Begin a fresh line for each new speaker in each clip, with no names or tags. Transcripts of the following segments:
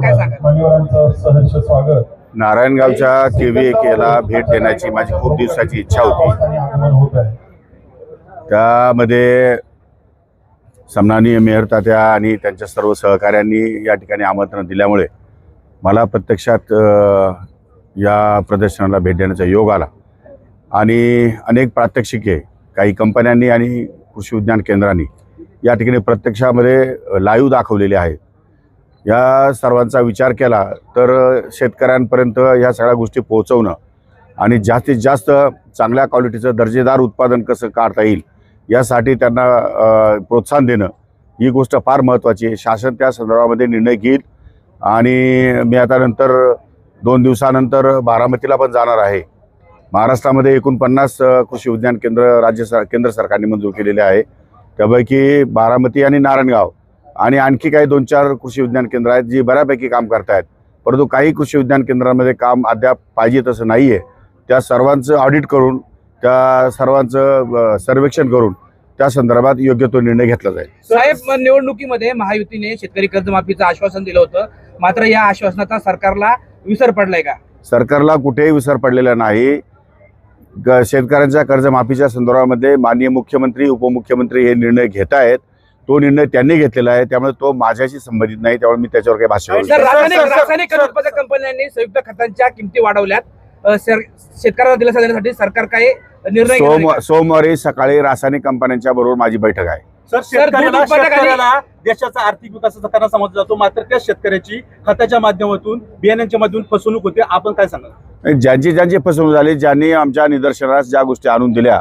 काय सांगा
नारायणगावच्या केव्ही याला भेट देण्याची माझी खूप दिवसाची इच्छा होती. त्यामध्ये सम्माननीय मेयर तात्या आणि त्यांच्या सर्व सहकाऱ्यांनी या ठिकाणी आमंत्रण दिल्यामुळे मला प्रत्यक्षात या प्रदर्शनाला भेट देण्याचा योग आला. आणि अनेक प्रात्यक्षिके काही कंपन्यांनी आणि कृषी विज्ञान केंद्रांनी या ठिकाणी प्रत्यक्षामध्ये लाईव्ह दाखवलेले आहेत. या सर्वांचा विचार केला तर शेतकऱ्यांपर्यंत ह्या सगळ्या गोष्टी पोहोचवणं आणि जास्तीत जास्त चांगल्या क्वालिटीचं दर्जेदार उत्पादन कसं काढता येईल यासाठी त्यांना प्रोत्साहन देणं ही गोष्ट फार महत्त्वाची आहे. शासन त्या संदर्भामध्ये निर्णय घेईल आणि मी आता नंतर दोन दिवसानंतर बारामतीला पण जाणार आहे. महाराष्ट्रामध्ये एकूण पन्नास कृषी विज्ञान केंद्र राज्य सर केंद्र सरकारने मंजूर केलेले आहे. त्यापैकी बारामती आणि नारायणगाव आणि आणखी काही दोन चार कृषी विज्ञान केंद्र आहेत जी बऱ्यापैकी काम करतायत. परंतु काही कृषी विज्ञान केंद्रामध्ये काम अद्याप पाहिजे तसं नाही आहे त्या सर्वांचं ऑडिट करून त्या सर्वांचं सर्वेक्षण करून त्या संदर्भात योग्य तो निर्णय घेतला जाईल.
साहेब निवडणुकीमध्ये महायुतीने शेतकरी कर्जमाफीचं आश्वासन दिलं होतं. मात्र या आश्वासनाचा सरकारला विसर पडलाय का?
सरकारला कुठेही विसर पडलेला नाही. शेतकऱ्यांच्या कर्जमाफीच्या संदर्भामध्ये माननीय मुख्यमंत्री उपमुख्यमंत्री हे निर्णय घेत आहेत तो निर्णय त्यांनी घेतलेला आहे त्यामुळे तो माझ्याशी संबंधित नाही त्यामुळे मी त्याच्यावर काही भाष्य करू
रासायनिक खत उत्पादक कंपन्यांनी संयुक्त खतांच्या किमती वाढवल्यात. अ, सर- शेतकऱ्याला दिलासा देण्यासाठी सरकार काय निर्णय घेणार आहे
सोम
का?
सोमवारी सकाळी रासायनिक कंपन्यांच्या बरोबर माझी बैठक आहे.
सर
दूध
शेतकऱ्याला
उत्पादक आणि-
शेतकऱ्याला देशाचा आर्थिक विकासाचा कारण समजला जातो मात्र त्या शेतकऱ्याची खताच्या माध्यमातून बियाण्यांच्या माध्यमातून फसवणूक होते. आपण काय सांगाल?
ज्यांची ज्यांची फसवणूक झाली ज्यांनी आमच्या निदर्शनास ज्या गोष्टी आणून दिल्या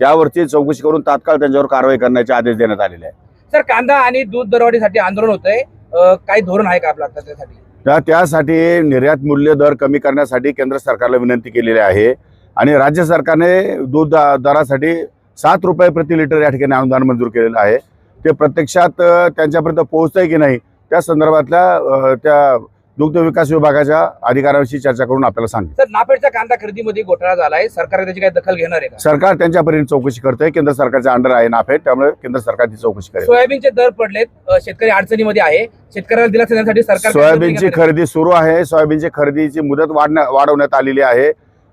त्यावरती चौकशी करून तात्काळ त्यांच्यावर कारवाई करण्याचे आदेश देण्यात आलेले आहे
सर कांदा आणि दूध दरवाढीसाठी आंदोलन होत आहे काही धोरण आहे का आपलं आता त्यासाठी
त्यासाठी निर्यात मूल्य दर कमी करण्यासाठी केंद्र सरकारला विनंती केलेली आहे. आणि राज्य सरकारने दूध दरासाठी सात रुपये प्रति लिटर या ठिकाणी अनुदान मंजूर केलेलं आहे. ते प्रत्यक्षात त्यांच्यापर्यंत त्यांच्यापर्यंत पोहोचतंय की नाही त्या संदर्भातल्या त्या दुग्ध विकास विभागाच्या अधिकाऱ्यांशी चर्चा करून आपल्याला सांगेल
सर नाफेडच्या कांदा खरेदीमध्ये घोटाळा झालाय. सरकार त्याची काही दखल घेणार आहे
सरकार त्यांच्यापर्यंत चौकशी करतंय. केंद्र सरकारच्या अंडर आहे नाफेड. त्यामुळे केंद्र सरकार ती चौकशी करेल.
सोयाबीनचे दर पडलेत. शेतकरी अडचणीमध्ये आहे. शेतकऱ्याला दिलासा देण्यासाठी सरकार काय
सोयाबीनची
आहे?
खरेदी सुरू आहे. सोयाबीनची खरेदीची मुदत वाढण्या वाढवण्यात आलेली आहे.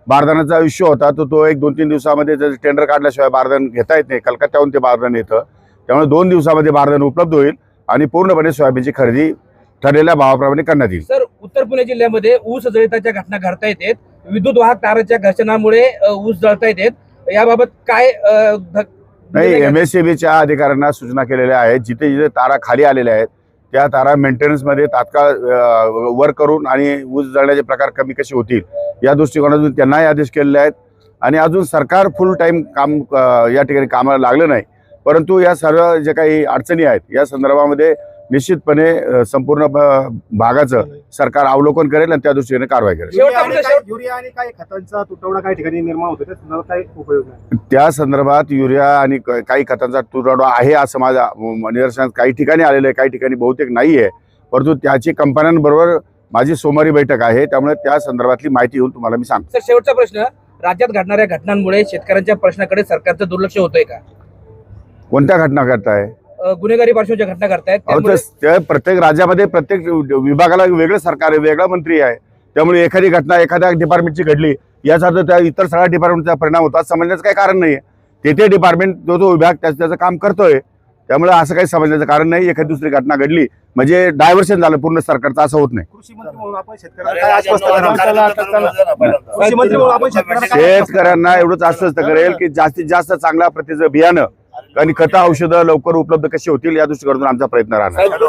बारदानाचा इश्यू होता. तर तो एक दोन तीन दिवसामध्ये जर टेंडर काढल्याशिवाय बारदान घेता येत नाही. कलकत्त्याहून ते बारदान येतं. त्यामुळे दोन दिवसामध्ये बारदान उपलब्ध होईल आणि पूर्णपणे सोयाबीनची खरेदी ठरलेल्या भावाप्रमाणे करण्यात येईल.
सर उत्तर पुणे जिल्ह्यामध्ये ऊस जळताच्या घटना घडता येतात विद्युत वाहक ताराच्या घर्षणामुळे ऊस जळता येतात याबाबत काय
नाही
निर्णय
एम एस सी बीच्या अधिकाऱ्यांना सूचना केलेल्या आहेत. जिथे जिथे तारा खाली आलेल्या आहेत त्या तारा मेंटेनन्समध्ये तात्काळ वर करून आणि ऊस जळण्याचे प्रकार कमी कसे होतील या दृष्टिकोनातून त्यांनाही आदेश केलेले आहेत. आणि अजून सरकार फुल टाईम काम या ठिकाणी कामाला लागलं नाही. परंतु या सर्व जे काही अडचणी आहेत या संदर्भामध्ये निश्चितपणे संपूर्ण भागाचं सरकार अवलोकन करेल आणि त्या दृष्टीने कारवाई करेल.
शेवटचा
युरिया आणि
प्रश्न-
काय- युरिया आणि काय खतांचा तुटवडा काही ठिकाणी निर्माण होतो त्या उपयोग
त्या संदर्भात युरिया आणि काही खतांचा तुटवडा आहे असं माझ्या म- निदर्शनात काही ठिकाणी आलेलं आहे काही ठिकाणी बहुतेक नाही आहे. परंतु त्याची कंपन्यांबरोबर माझी सोमवारी बैठक आहे त्यामुळे त्या संदर्भातली माहिती येऊन तुम्हाला मी सांगतो.
सर शेवटचा प्रश्न. राज्यात घडणाऱ्या घटनांमुळे शेतकऱ्यांच्या प्रश्नाकडे सरकारचं दुर्लक्ष होतंय का?
कोणत्या घटना करताय
गुन्हेगारी पार्श्वच्या घटना
त्या प्रत्येक राज्यामध्ये प्रत्येक विभागाला वेगळं सरकार आहे वेगळा मंत्री आहे. त्यामुळे एखादी घटना एखाद्या डिपार्टमेंटची घडली याचा अर्थ त्या इतर सगळ्या डिपार्टमेंटचा परिणाम होता. समजण्याचं काही कारण नाही ते ते डिपार्टमेंट जो तो विभाग त्याचं त्याचं काम करतोय. त्यामुळे असं काही समजण्याचं कारण नाही एखादी दुसरी घटना घडली म्हणजे डायव्हर्शन झालं पूर्ण सरकारचं असं होत नाही.
कृषी मंत्री म्हणून आपण शेतकऱ्यांना काय आश्वस्त कराल?
चला,
कृषी मंत्री म्हणून आपण शेतकऱ्यांना काय
शेतकऱ्यांना एवढंच आश्वस्त करेल की जास्तीत जास्त चांगल्या प्रतीचं बियाणं आणि खतं औषधं लवकर उपलब्ध कशी होतील या दृष्टीकडून आमचा प्रयत्न राहणार.